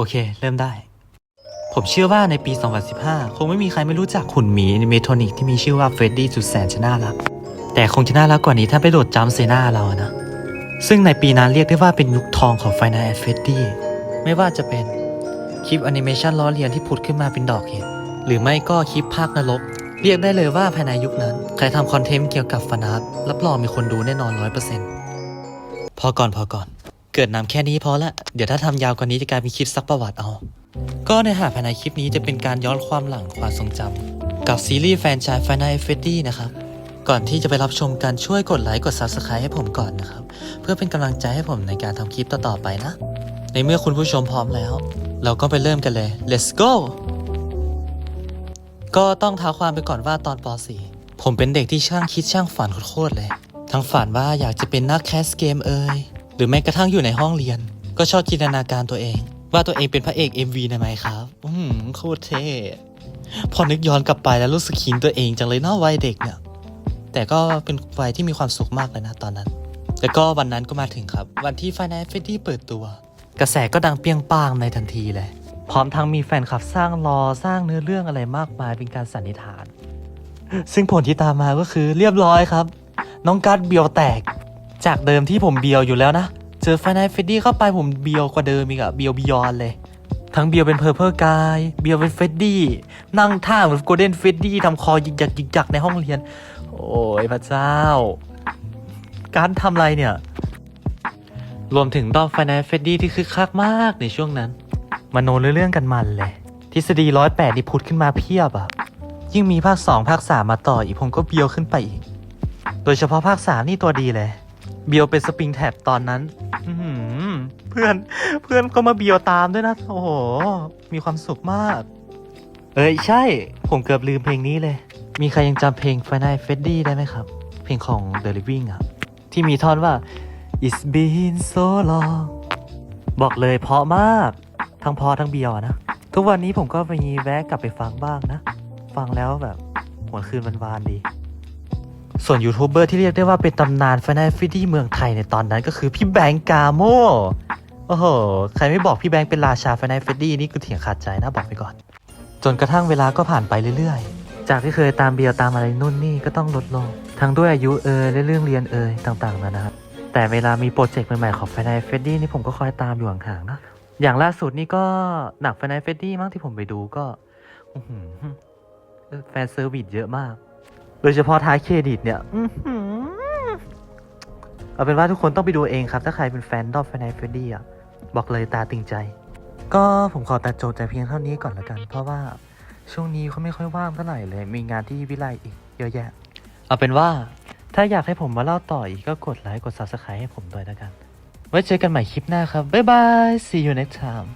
โอเค เริ่มได้ ผมเชื่อว่าในปี 2015 คงไม่มีใครไม่รู้จักขุนหมีในเมโทนิกที่มีชื่อว่าเฟรดดี้สุดแสนจะน่ารัก แต่คงจะน่ารักกว่านี้ถ้าไปโดดจัมเซนาเราอะนะ ซึ่งในปีนั้นเรียกได้ว่าเป็นยุคทองของ Final a d f r e d d y ไม่ว่าจะเป็นคลิปแอนิเมชันล้อเลียนที่ผุดขึ้นมาเป็นดอกเห็ดหรือไม่ก็คลิปภาคนรก เรียกได้เลยว่าภายในยุคนั้น ใครทำคอนเทนต์เกี่ยวกับฟนาร์รับรองมีคนดูแน่นอน100%พอก่อนพอก่อน เกิดนำแค่นี้พอละ เดี๋ยวถ้าทำยาวกว่านี้จะกลายเป็นคลิปซักประวัติเอา ก็ในหาภายในคลิปนี้จะเป็นการย้อนความหลังความทรงจำกับซีรีส์แฟนชาย Final f r e d d y นะครับ ก่อนที่จะไปรับชมกันช่วยกดไลค์กด Subscribe ให้ผมก่อนนะครับ เพื่อเป็นกำลังใจให้ผมในการทำคลิปต่อๆไปนะ ในเมื่อคุณผู้ชมพร้อมแล้ว เราก็ไปเริ่มกันเลย let's go ก็ต้องท้าความไปก่อนว่าตอนป .4 ผมเป็นเด็กที่ช่างคิดช่างฝันโคตรเลย ทั้งฝันว่าอยากจะเป็นนักแคสเกมเอ่ย หรือแม้กระทั่งอยู่ในห้องเรียน ก็ชอบจินตนาการตัวเอง ว่าตัวเองเป็นพระเอก MV ในไหมครับ อืมโคตรเท่พอนึกย้อนกลับไปแล้วรู้สึกขินตัวเองจังเลยเนาะวัยเด็กเนี่ยแต่ก็เป็นวัยที่มีความสุขมากเลยนะตอนนั้นแล้วก็วันนั้นก็มาถึงครับ วันที่ Final f r e d d y เปิดตัว กระแสก็ดังเปี้ยงป้างในทันทีเลย พร้อมทั้งมีแฟนคลับสร้างรอสร้างเนื้อเรื่องอะไรมากมายเป็นการสันนิษฐาน ซึ่งผลที่ตามมาก็คือเรียบร้อยครับ น้องกัดเบียวแตก จากเดิมที่ผมเบียวอยู่แล้วนะ เจอ Final f r e d d y เข้าไปผมเบียวกว่าเดิมอีกอะเบียวบิยอนเลย ทั้งเบียวเป็นเพอร์เพอร์กายเบียวเป็นเฟดดี้นั่งท่าเหมือนโกลเด้นเฟดดี้ทำคอยิกยักยิกยักในห้องเรียน โอ้ยพระเจ้า การทำอะไรเนี่ย รวมถึงตอน Final f r e d d y ที่คึกคักมากในช่วงนั้นมาโนเรื่องกันมันเลยทฤษฎีร้อยแปดนี่พุดขึ้นมาเพียบอะยิ่งมีภาคสองภาคสามมาต่ออีกผมก็เบียวขึ้นไปอีก โดยเฉพาะภาคสามนี่ตัวดีเลย เบียวเป็นสปริงแท็บตอนนั้นอื้อหือเพื่อนเพื่อนก็มาเบียวตามด้วยนะ โอ้โห มีความสุขมาก เอ้ยใช่ ผมเกือบลืมเพลงนี้เลย มีใครยังจำเพลง Final f r e d d y ได้ไหมครับ เพลงของ The Living อะที่มีท่อนว่า It's been so long บอกเลยเพราะมาก ทั้งเพอทั้งเบียวอะนะ ทุกวันนี้ผมก็มีแวะกลับไปฟังบ้างนะ ฟังแล้วแบบหัวคืนวันวานๆดี ส่วนยูทูบเบอร์ที่เรียกได้ว่าเป็นตำนาน Final f r e d d y เมืองไทยในตอนนั้นก็คือพี่แบงก์กาโมโอ้โห ใครไม่บอกพี่แบงก์เป็นราชา Final f r e d d y นี่คือเถียงขาดใจนะบอกไปก่อน จนกระทั่งเวลาก็ผ่านไปเรื่อยๆ จากที่เคยตามเบียวตามอะไรนู่นนี่ก็ต้องลดลง ทั้งด้วยอายุเอ่ยและเรื่องเรียนเอ่ยต่างๆนานาแต่เวลามีโปรเจกต์ใหม่ๆของ Final f r e d d y นี่ผมก็คอยตามอยู่ห่างๆนะ อย่างล่าสุดนี่ก็หนัก Final f r e d d y มั้งที่ผมไปดูก็แฟนเซอร์วิสเยอะมาก โดยเฉพาะท้ายเครดิตเนี่ยอื้อหือเอาเป็นว่าทุกคนต้องไปดูเองครับ ถ้าใครเป็นแฟนดอ Final f r e d d y อะ บอกเลยตาตึงใจ ก็ผมขอตัดโจทย์แต่เพียงเท่านี้ก่อนละกัน เพราะว่าช่วงนี้เขาไม่ค่อยว่างเท่าไหร่เลย มีงานที่วิไลอีกเยอะแยะ เอาเป็นว่าถ้าอยากให้ผมมาเล่าต่ออีกก็กดไลค์กด subscribe ให้ผมด้วยละกัน ไว้เจอกันใหม่คลิปหน้าครับ บ๊ายบาย see you next time